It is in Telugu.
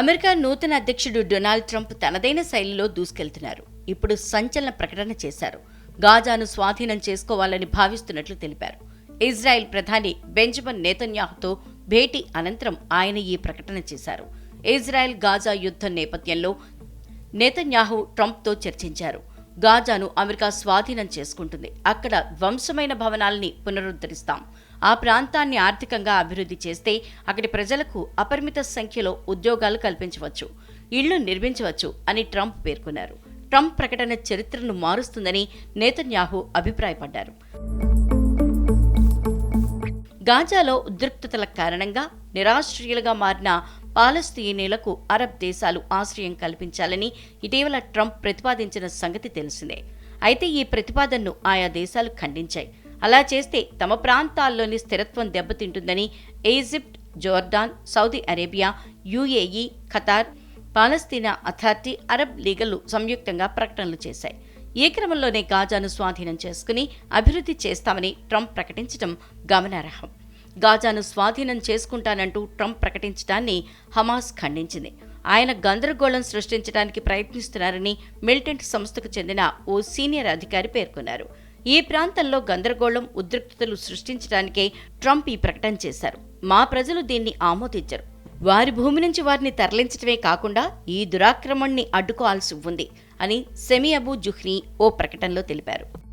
అమెరికా నూతన అధ్యక్షుడు డొనాల్డ్ ట్రంప్ తనదైన శైలిలో దూసుకెళ్తున్నారు. ఇప్పుడు సంచలన ప్రకటన చేశారు. గాజాను స్వాధీనం చేసుకోవాలని భావిస్తున్నట్లు తెలిపారు. ఇజ్రాయెల్ ప్రధాని బెంజమిన్ నేతన్యాహుతో భేటీ అనంతరం ఆయన ఈ ప్రకటన చేశారు. ఇజ్రాయెల్ గాజా యుద్ధం నేపథ్యంలో నేతన్యాహు ట్రంప్తో చర్చించారు. గాజాను అమెరికా స్వాధీనం చేసుకుంటుంది. అక్కడ ధ్వంసమైన భవనాల్ని పునరుద్ధరిస్తాం. ఆ ప్రాంతాన్ని ఆర్థికంగా అభివృద్ధి చేస్తే అక్కడి ప్రజలకు అపరిమిత సంఖ్యలో ఉద్యోగాలు కల్పించవచ్చు ఇళ్ళు నిర్మించవచ్చు అని ట్రంప్ పేర్కొన్నారు. ట్రంప్ ప్రకటన చరిత్రను మారుస్తుందని నేతన్యాహు అభిప్రాయపడ్డారు. గాజాలో ఉద్రిక్తతల కారణంగా నిరాశ్రయులుగా మారిన పాలస్తీనీలకు అరబ్ దేశాలు ఆశ్రయం కల్పించాలని ఇటీవల ట్రంప్ ప్రతిపాదించిన సంగతి తెలిసిందే. అయితే ఈ ప్రతిపాదనను ఆయా దేశాలు ఖండించాయి. అలా చేస్తే తమ ప్రాంతాల్లోని స్థిరత్వం దెబ్బతింటుందని Egypt Jordan Saudi Arabia UAE Qatar పాలస్తీనా అథారిటీ అరబ్ లీగలు సంయుక్తంగా ప్రకటనలు చేశాయి. ఈ క్రమంలోనే గాజాను స్వాధీనం చేసుకుని అభివృద్ధి చేస్తామని ట్రంప్ ప్రకటించడం గమనార్హం. గాజాను స్వాధీనం చేసుకుంటానంటూ ట్రంప్ ప్రకటించడాన్ని హమాస్ ఖండించింది. ఆయన గందరగోళం సృష్టించడానికి ప్రయత్నిస్తున్నారని మిలిటెంట్ సంస్థకు చెందిన ఓ సీనియర్ అధికారి పేర్కొన్నారు. ఈ ప్రాంతంలో గందరగోళం ఉద్రిక్తతలు సృష్టించడానికే ట్రంప్ ఈ ప్రకటన చేశారు. మా ప్రజలు దీన్ని ఆమోదించరు. వారి భూమి నుంచి వారిని తరలించడమే కాకుండా ఈ దురాక్రమణ్ణి అడ్డుకోవాల్సి ఉంది అని సెమీ అబూ జుహ్రీ ఓ ప్రకటనలో తెలిపారు.